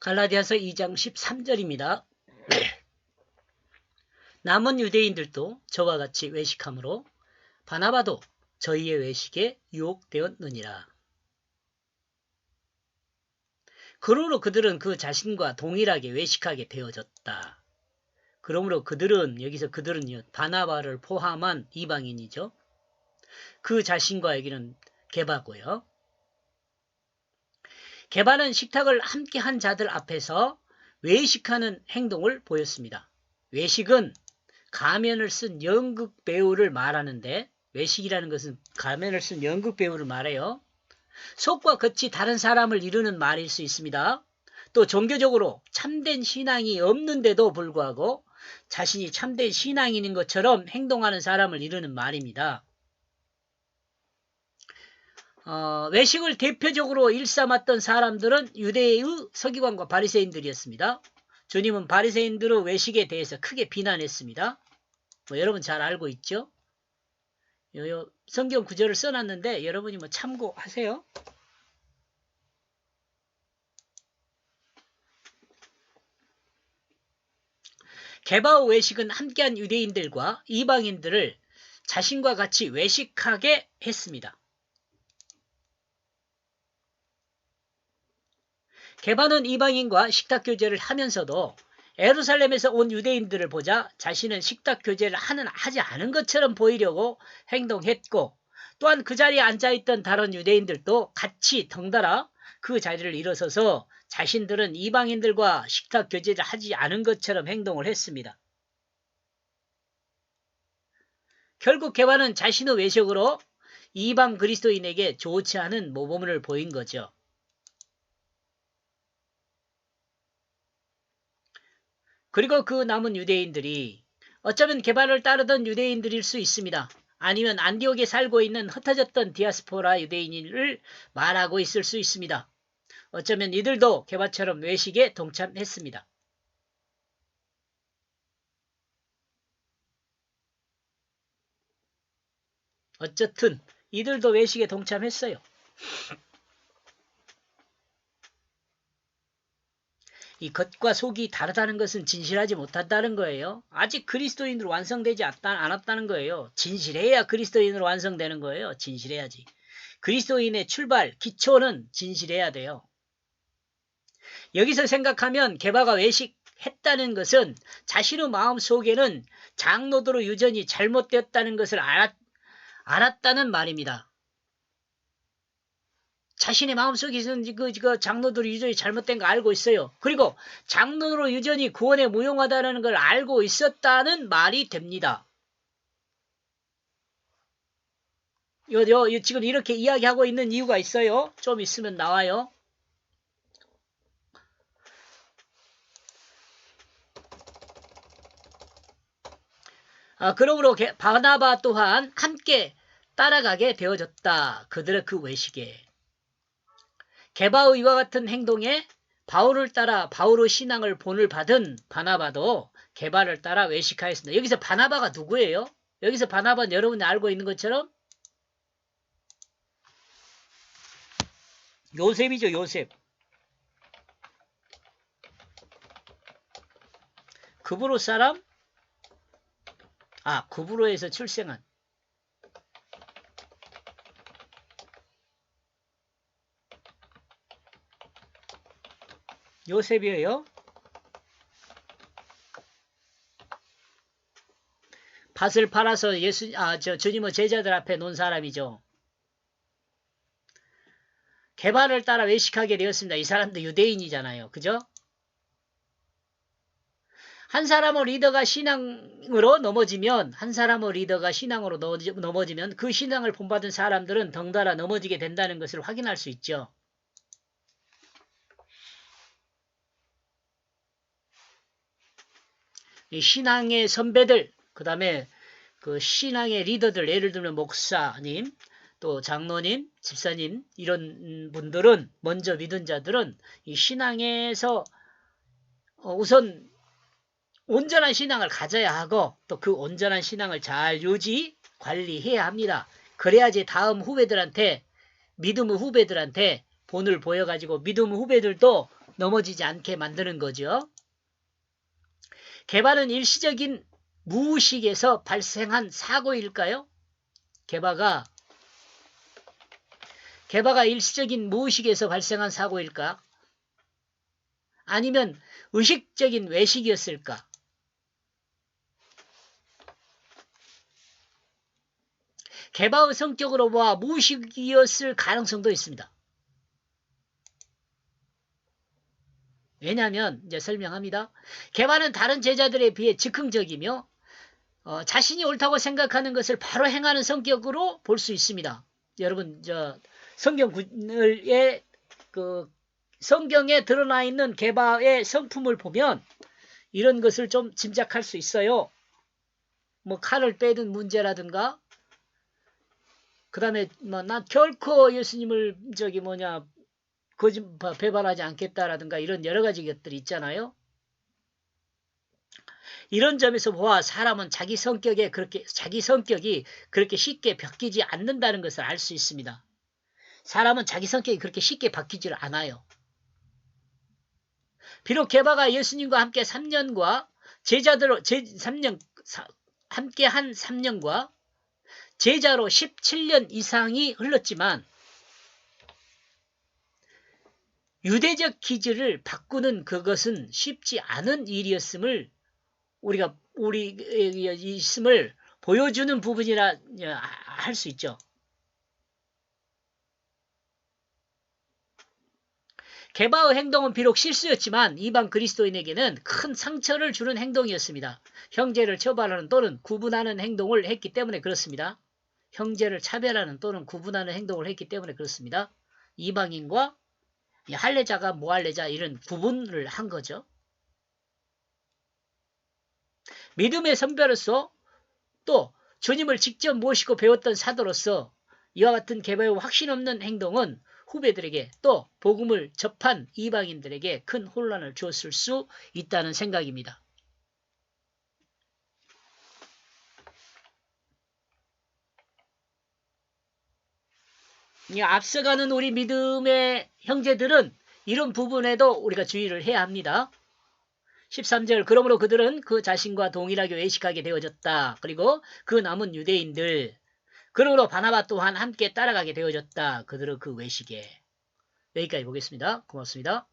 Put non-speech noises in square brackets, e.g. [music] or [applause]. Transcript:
갈라디아서 2장 13절입니다. [clears throat] 남은 유대인들도 저와 같이 외식함으로 바나바도 저희의 외식에 유혹되었느니라. 그러므로 그들은 그 자신과 동일하게 외식하게 되어졌다. 그러므로 그들은 여기서 그들은 바나바를 포함한 이방인이죠. 그 자신과 여기는 개바고요. 개바는 식탁을 함께 한 자들 앞에서 외식하는 행동을 보였습니다. 외식은 가면을 쓴 연극 배우를 말하는데 외식이라는 것은 가면을 쓴 연극 배우를 말해요. 속과 겉이 다른 사람을 이루는 말일 수 있습니다. 또 종교적으로 참된 신앙이 없는데도 불구하고 자신이 참된 신앙인인 것처럼 행동하는 사람을 이루는 말입니다. 어, 외식을 대표적으로 일삼았던 사람들은 유대의 서기관과 바리새인들이었습니다. 주님은 바리새인들의 외식에 대해서 크게 비난했습니다. 뭐 여러분 잘 알고 있죠? 요, 요 성경 구절을 써놨는데 여러분이 뭐 참고하세요. 개바오 외식은 함께한 유대인들과 이방인들을 자신과 같이 외식하게 했습니다. 개바는 이방인과 식탁 교제를 하면서도 에루살렘에서 온 유대인들을 보자 자신은 식탁 교제를 하는 하지 않은 것처럼 보이려고 행동했고 또한 그 자리에 앉아 있던 다른 유대인들도 같이 덩달아 그 자리를 일어서서 자신들은 이방인들과 식탁 교제를 하지 않은 것처럼 행동을 했습니다. 결국 개바는 자신의 외식으로 이방 그리스도인에게 좋지 않은 모범을 보인 거죠. 그리고 그 남은 유대인들이 어쩌면 개발을 따르던 유대인들일 수 있습니다. 아니면 안디옥에 살고 있는 흩어졌던 디아스포라 유대인을 말하고 있을 수 있습니다. 어쩌면 이들도 개바처럼 외식에 동참했습니다. 어쨌든 이들도 외식에 동참했어요. 이 겉과 속이 다르다는 것은 진실하지 못한다는 거예요. 아직 그리스도인으로 완성되지 않았다는 거예요. 진실해야 그리스도인으로 완성되는 거예요. 진실해야지. 그리스도인의 출발, 기초는 진실해야 돼요. 여기서 생각하면 개바가 외식했다는 것은 자신의 마음 속에는 장로도로 유전이 잘못되었다는 것을 알았, 알았다는 말입니다. 자신의 마음속에서는 그, 그 장로들 유전이 잘못된 거 알고 있어요. 그리고 장로로 유전이 구원에 무용하다는 걸 알고 있었다는 말이 됩니다. 요, 요, 요, 지금 이렇게 이야기하고 있는 이유가 있어요. 좀 있으면 나와요. 아, 그러므로 바나바 또한 함께 따라가게 되어졌다. 그들의 그 외식에. 개바의 이와 같은 행동에 바울을 따라 바울의 신앙을 본을 받은 바나바도 개바를 따라 외식하였습니다. 여기서 바나바가 누구예요? 여기서 바나바는 여러분이 알고 있는 것처럼 요셉이죠, 요셉. 그브로 사람? 아, 그브로에서 출생한 요셉이에요. 밭을 팔아서 예수, 아, 저, 주님의 제자들 앞에 놓은 사람이죠. 개발을 따라 외식하게 되었습니다. 이 사람도 유대인이잖아요. 그죠? 한 사람의 리더가 신앙으로 넘어지면, 한 사람의 리더가 신앙으로 넘어지면 그 신앙을 본받은 사람들은 덩달아 넘어지게 된다는 것을 확인할 수 있죠. 신앙의 선배들, 그 다음에 그 신앙의 리더들, 예를 들면 목사님, 또 장로님, 집사님, 이런 분들은, 먼저 믿은 자들은 이 신앙에서 어, 우선 온전한 신앙을 가져야 하고 또 그 온전한 신앙을 잘 유지, 관리해야 합니다. 그래야지 다음 후배들한테, 믿음의 후배들한테 본을 보여가지고 믿음의 후배들도 넘어지지 않게 만드는 거죠. 개발은 일시적인 무의식에서 발생한 사고일까요? 개바가 개바가 일시적인 무의식에서 발생한 사고일까? 아니면 의식적인 외식이었을까? 개바의 성격으로 보아 무의식이었을 가능성도 있습니다. 왜냐하면 이제 설명합니다. 개바는 다른 제자들에 비해 즉흥적이며 어, 자신이 옳다고 생각하는 것을 바로 행하는 성격으로 볼 수 있습니다. 여러분 저 성경의 그 성경에 드러나 있는 개바의 성품을 보면 이런 것을 좀 짐작할 수 있어요. 뭐 칼을 빼든 문제라든가 그 다음에 뭐나 결코 예수님을 저기 뭐냐 거짓 배반하지 않겠다라든가 이런 여러 가지 것들이 있잖아요. 이런 점에서 보아 사람은 자기 성격에 그렇게 자기 성격이 그렇게 쉽게 바뀌지 않는다는 것을 알 수 있습니다. 사람은 자기 성격이 그렇게 쉽게 바뀌지를 않아요. 비록 개바가 예수님과 함께 3년과 제자들 제 3년 함께 한 3년과 제자로 17년 이상이 흘렀지만 유대적 기질을 바꾸는 그것은 쉽지 않은 일이었음을 우리가 우리 있음을 보여주는 부분이라 할 수 있죠. 개바의 행동은 비록 실수였지만 이방 그리스도인에게는 큰 상처를 주는 행동이었습니다. 형제를 처벌하는 또는 구분하는 행동을 했기 때문에 그렇습니다. 형제를 차별하는 또는 구분하는 행동을 했기 때문에 그렇습니다. 이방인과 할례자가 무할례자 이런 구분을 한 거죠. 믿음의 선배로서 또 주님을 직접 모시고 배웠던 사도로서 이와 같은 개바의 확신 없는 행동은 후배들에게 또 복음을 접한 이방인들에게 큰 혼란을 주었을 수 있다는 생각입니다. 앞서가는 우리 믿음의 형제들은 이런 부분에도 우리가 주의를 해야 합니다. 13절 그러므로 그들은 그 자신과 동일하게 외식하게 되어졌다. 그리고 그 남은 유대인들 그러므로 바나바 또한 함께 따라가게 되어졌다. 그들은 그 외식에 여기까지 보겠습니다. 고맙습니다.